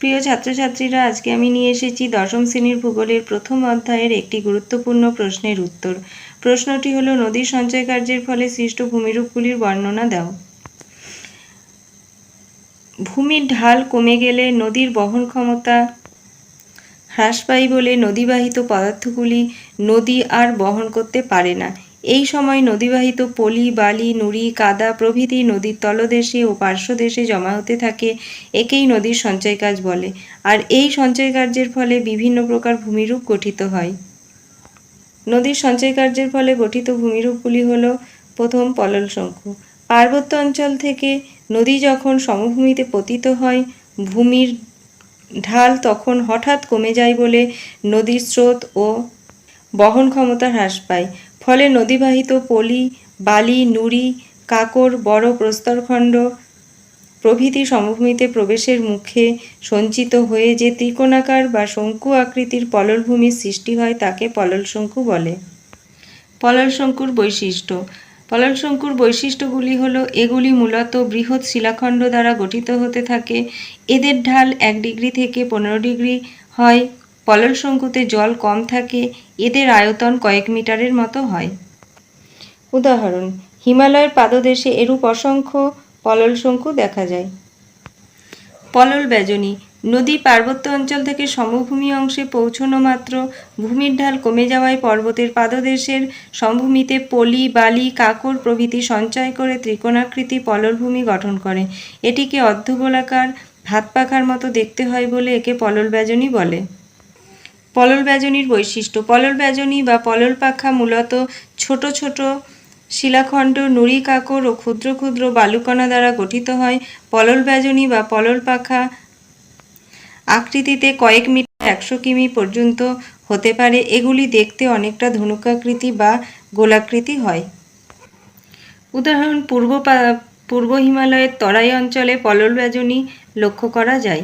প্রিয় ছাত্রছাত্রীরা, আজকে আমি নিয়ে এসেছি দশম শ্রেণির ভূগোলের প্রথম অধ্যায়ের একটি গুরুত্বপূর্ণ প্রশ্নের উত্তর। প্রশ্নটি হলো, নদীর সঞ্চয় কার্যের ফলে সৃষ্ট ভূমিরূপগুলির বর্ণনা দাও। ভূমির ঢাল কমে গেলে নদীর বহন ক্ষমতা হ্রাস পায় বলে নদীবাহিত পদার্থগুলি নদী আর বহন করতে পারে না। এই সময় নদীবাহিত পলি, বালি, নুড়ি, কাদা প্রভৃতি নদীর তলদেশে ও পার্শ্বদেশে জমা হতে থাকে, একেই নদীর সঞ্চয় কাজ বলে। আর এই সঞ্চয় কার্যের ফলে বিভিন্ন প্রকার ভূমিরূপ গঠিত হয়। নদীর সঞ্চয় কার্যের ফলে গঠিত ভূমিরূপগুলি হল, প্রথম পলল শঙ্কু। পার্বত্য অঞ্চল থেকে নদী যখন সমভূমিতে পতিত হয়, ভূমির ঢাল তখন হঠাৎ কমে যায় বলে নদীর স্রোত ও বহন ক্ষমতা হ্রাস পায়। ফলে নদীবাহিত পলি, বালি, নুড়ি, কাকর, বড় প্রস্তরখণ্ড প্রভৃতি সমভূমিতে প্রবেশের মুখে সঞ্চিত হয়ে যে ত্রিকোণাকার বা শঙ্কু আকৃতির পললভূমির সৃষ্টি হয় তাকে পলল শঙ্কু বলে। পলল শঙ্কুর বৈশিষ্ট্য। পলল শঙ্কুর বৈশিষ্ট্যগুলি হলো, এগুলি মূলত বৃহৎ শিলাখণ্ড দ্বারা গঠিত হতে থাকে। এদের ঢাল এক ডিগ্রি থেকে পনেরো ডিগ্রি হয়। পলল শঙ্কুতে জল কম থাকে, এদের আয়তন কয়েক মিটারের মতো হয়। উদাহরণ, হিমালয়ের পাদদেশে এরূপ অসংখ্য পলল শঙ্কু দেখা যায়। পলল ব্যজনী, নদী পার্বত্য অঞ্চল থেকে সমভূমি অংশে পৌঁছনো মাত্র, ভূমির ঢাল কমে যাওয়ায় পর্বতের পাদদেশের সমভূমিতে পলি, বালি, কাকর প্রভৃতি সঞ্চয় করে ত্রিকোণাকৃতি পললভূমি গঠন করে। এটিকে অর্ধগোলাকার ভাত পাখার মতো দেখতে হয় বলে একে পলল ব্যজনী বলে। পলল ব্যজনীর বৈশিষ্ট্য। পলল ব্যজনী বা পলল পাখা মূলত ছোট ছোট শিলাখণ্ড, নুড়ি কাকর ও ক্ষুদ্র ক্ষুদ্র বালুকণা দ্বারা গঠিত হয়। পলল ব্যজনী বা পলল পাখা আকৃতিতে কয়েক মিটার একশো কিমি পর্যন্ত হতে পারে। এগুলি দেখতে অনেকটা ধনুকাকৃতি বা গোলাকৃতি হয়। উদাহরণ, পূর্ব পূর্ব হিমালয়ের তরাই অঞ্চলে পলল ব্যজনী লক্ষ্য করা যায়।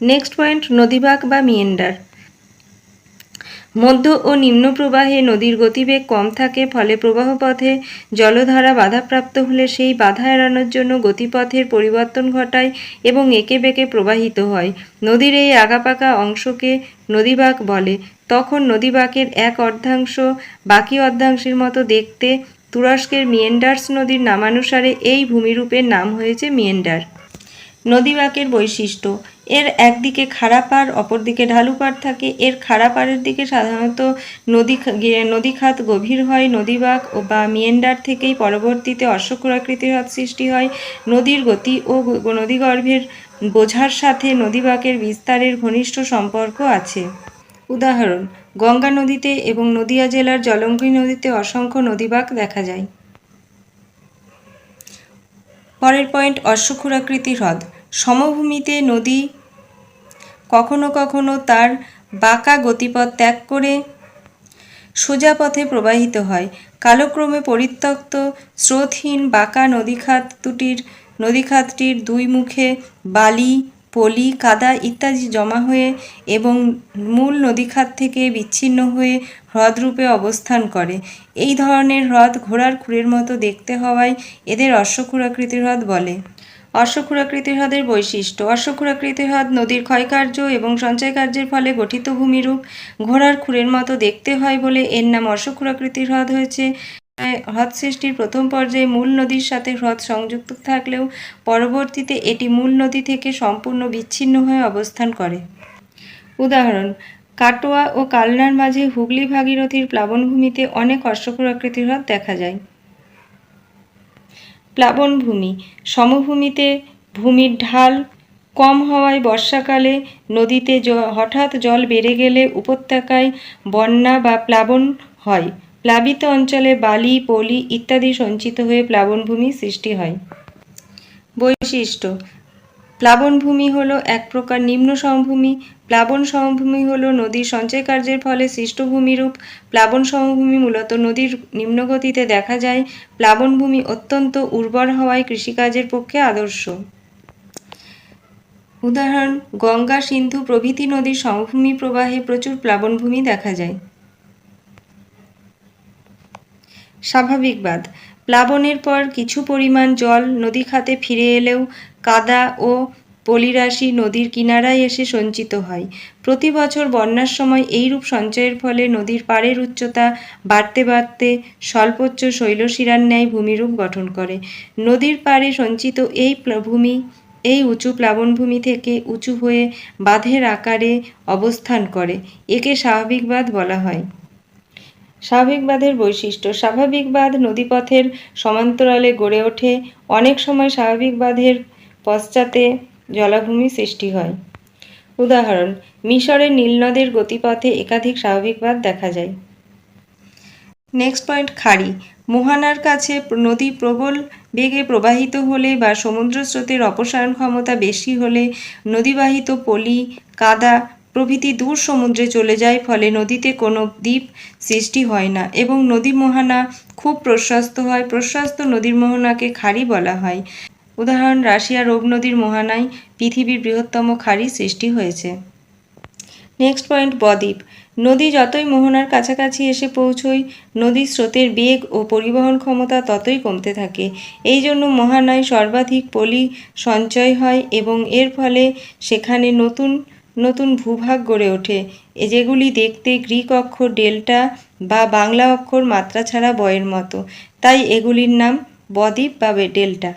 নেক্সট পয়েন্ট নদীবাগ বা মিয়েন্ডার মধ্য ও নিম্ন প্রবাহে নদীর গতিবেগ কম থাকে, ফলে প্রবাহপথে জলধারা বাধাপ্রাপ্ত হলে সেই বাধা এড়ানোর জন্য গতিপথের পরিবর্তন ঘটায় এবং এঁকে বেঁকে প্রবাহিত হয়। নদীর এই আগাপাকা অংশকে নদীবাগ বলে। তখন নদীবাঁকের এক অর্ধাংশ বাকি অর্ধাংশের মতো দেখতে তুরস্কের মিয়েন্ডার্স নদীর নামানুসারে এই ভূমিরূপের নাম হয়েছে মিয়েন্ডার নদীবাঁকের বৈশিষ্ট্য এর একদিকে খাড়া পাড়, অপরদিকে ঢালু পাড় থাকে। এর খাড়া পাড়ের দিকে সাধারণত নদী নদীখাত গভীর হয় নদীবাঁক ও বা মিয়েন্ডার থেকেই পরবর্তীতে অশ্বক্ষুরাকৃতির হ্রদ সৃষ্টি হয়। নদীর গতি ও নদীগর্ভের বোঝার সাথে নদীবাঁকের বিস্তারের ঘনিষ্ঠ সম্পর্ক আছে। উদাহরণ, গঙ্গা নদীতে এবং নদিয়া জেলার জলঙ্গি নদীতে অসংখ্য নদীবাঁক দেখা যায়। পরের পয়েন্ট অশ্বক্ষুরাকৃতি হ্রদ। সমভূমিতে নদী কখনো কখনো তার বাঁকা গতিপথ ত্যাগ করে সোজা পথে প্রবাহিত হয়। কালক্রমে পরিত্যক্ত স্রোতহীন বাঁকা নদীখাত দুটির, নদীখাতটির দুই মুখে বালি, পলি, কাদা ইত্যাদি জমা হয়ে এবং মূল নদীখাত থেকে বিচ্ছিন্ন হয়ে হ্রদরূপে অবস্থান করে। এই ধরনের হ্রদ ঘোড়ার খুরের মতো দেখতে হওয়ায় এদের অশ্বক্ষুরাকৃতি হ্রদ বলে। অশ্বক্ষুরাকৃতি হ্রদের বৈশিষ্ট্য। অশ্বক্ষুরাকৃতি হ্রদ নদীর ক্ষয়কার্য এবং সঞ্চয় কার্যের ফলে গঠিত ভূমিরূপ। ঘোড়ার খুরের মতো দেখতে হয় বলে এর নাম অশ্বক্ষুরাকৃতি হ্রদ হয়েছে। হ্রদ সৃষ্টির প্রথম পর্যায়ে মূল নদীর সাথে হ্রদ সংযুক্ত থাকলেও পরবর্তীতে এটি মূল নদী থেকে সম্পূর্ণ বিচ্ছিন্ন হয়ে অবস্থান করে। উদাহরণ, কাটোয়া ও কালনার মাঝে হুগলি ভাগীরথীর প্লাবনভূমিতে অনেক অশ্বক্ষুরাকৃতি হ্রদ দেখা যায়। প্লাবনভূমি। সমভূমিতে ভূমির ঢাল, কম হওয়ায় বর্ষাকালে নদীতে হঠাৎ জল বেড়ে গেলে উপত্যকায় বন্যা বা প্লাবন হয়। প্লাবিত অঞ্চলে বালি, পলি ইত্যাদি সঞ্চিত হয়ে প্লাবনভূমি সৃষ্টি হয়। বৈশিষ্ট্য প্লাবনভূমি হলো এক প্রকার নিম্ন সমভূমি। প্লাবন সমভূমি হলো নদীর সঞ্চয় কার্যের ফলে সৃষ্ট ভূমিরূপ প্লাবন সমভূমি মূলত নদীর নিম্নগতিতে দেখা যায়। প্লাবনভূমি অত্যন্ত উর্বর হওয়ায় কৃষিকাজের পক্ষে আদর্শ। উদাহরণ, গঙ্গা সিন্ধু প্রভৃতি নদীর সমভূমি প্রবাহে প্রচুর প্লাবনভূমি দেখা যায়। স্বাভাবিক বাঁধ প্লাবনের পর কিছু পরিমাণ জল নদী খাতে ফিরে এলেও কাদা ও পলিরাশি নদীর কিনারায় এসে সঞ্চিত হয়। প্রতি বছর বন্যার সময় এইরূপ সঞ্চয়ের ফলে নদীর পাড়ের উচ্চতা বাড়তে বাড়তে স্বল্পোচ্চ শৈলশিরার ন্যায় ভূমিরূপ গঠন করে। নদীর পাড়ে সঞ্চিত এই ভূমি এই উঁচু প্লাবনভূমি থেকে উঁচু হয়ে বাঁধের আকারে অবস্থান করে, একে স্বাভাবিক বাঁধ বলা হয়। স্বাভাবিক বাঁধের বৈশিষ্ট্য। স্বাভাবিক বাঁধ নদীপথের সমান্তরালে গড়ে ওঠে। অনেক সময় স্বাভাবিক বাঁধের পশ্চাতে জলাভূমি সৃষ্টি হয়। উদাহরণ, মিশরের নীলনদের গতিপথে একাধিক স্বাভাবিক বাঁধ দেখা যায়। Next point, খাড়ি। মোহানার কাছে নদী প্রবল বেগে প্রবাহিত হলে বা সমুদ্র স্রোতের অপসারণ ক্ষমতা বেশি হলে নদীবাহিত পলি, কাদা প্রভৃতি দূর সমুদ্রে চলে যায়, ফলে নদীতে কোনো দ্বীপ সৃষ্টি হয় না এবং নদী মোহানা খুব প্রশস্ত হয়। প্রশস্ত নদীর মোহনাকে খাড়ি বলা হয়। উদাহরণ রাশিয়া রোগ নদীর মোহানায় পৃথিবীর বৃহত্তম খাড়ি সৃষ্টি হয়েছে। নেক্সট পয়েন্ট, বদ্বীপ। নদী যতই মোহনার কাছাকাছি এসে পৌঁছয় নদীর স্রোতের বেগ ও পরিবহন ক্ষমতা ততই কমতে থাকে। এই জন্য মোহানায় সর্বাধিক পলি সঞ্চয় হয় এবং এর ফলে সেখানে নতুন নতুন ভূভাগ গড়ে ওঠে। এ যেগুলি দেখতে গ্রিক অক্ষর ডেল্টা বা বাংলা অক্ষর মাত্রা ছাড়া বয়ের মতো। তাই এগুলির নাম বদ্বীপ বা ডেল্টা।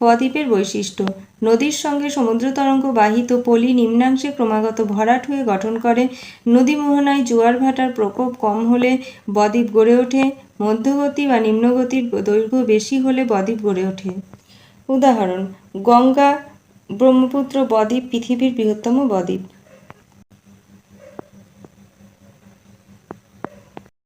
বদ্বীপের বৈশিষ্ট্য, নদীর সঙ্গে সমুদ্র তরঙ্গ বাহিত পলি নিম্নাংশে ক্রমাগত ভরাট হয়ে গঠন করে। নদী মোহনায় জোয়ার ভাটার প্রকোপ কম হলে বদ্বীপ গড়ে ওঠে। মধ্যগতি বা নিম্নগতির দৈর্ঘ্য বেশি হলে বদ্বীপ গড়ে ওঠে। উদাহরণ, গঙ্গা ব্রহ্মপুত্র বদ্বীপ পৃথিবীর বৃহত্তম বদ্বীপ।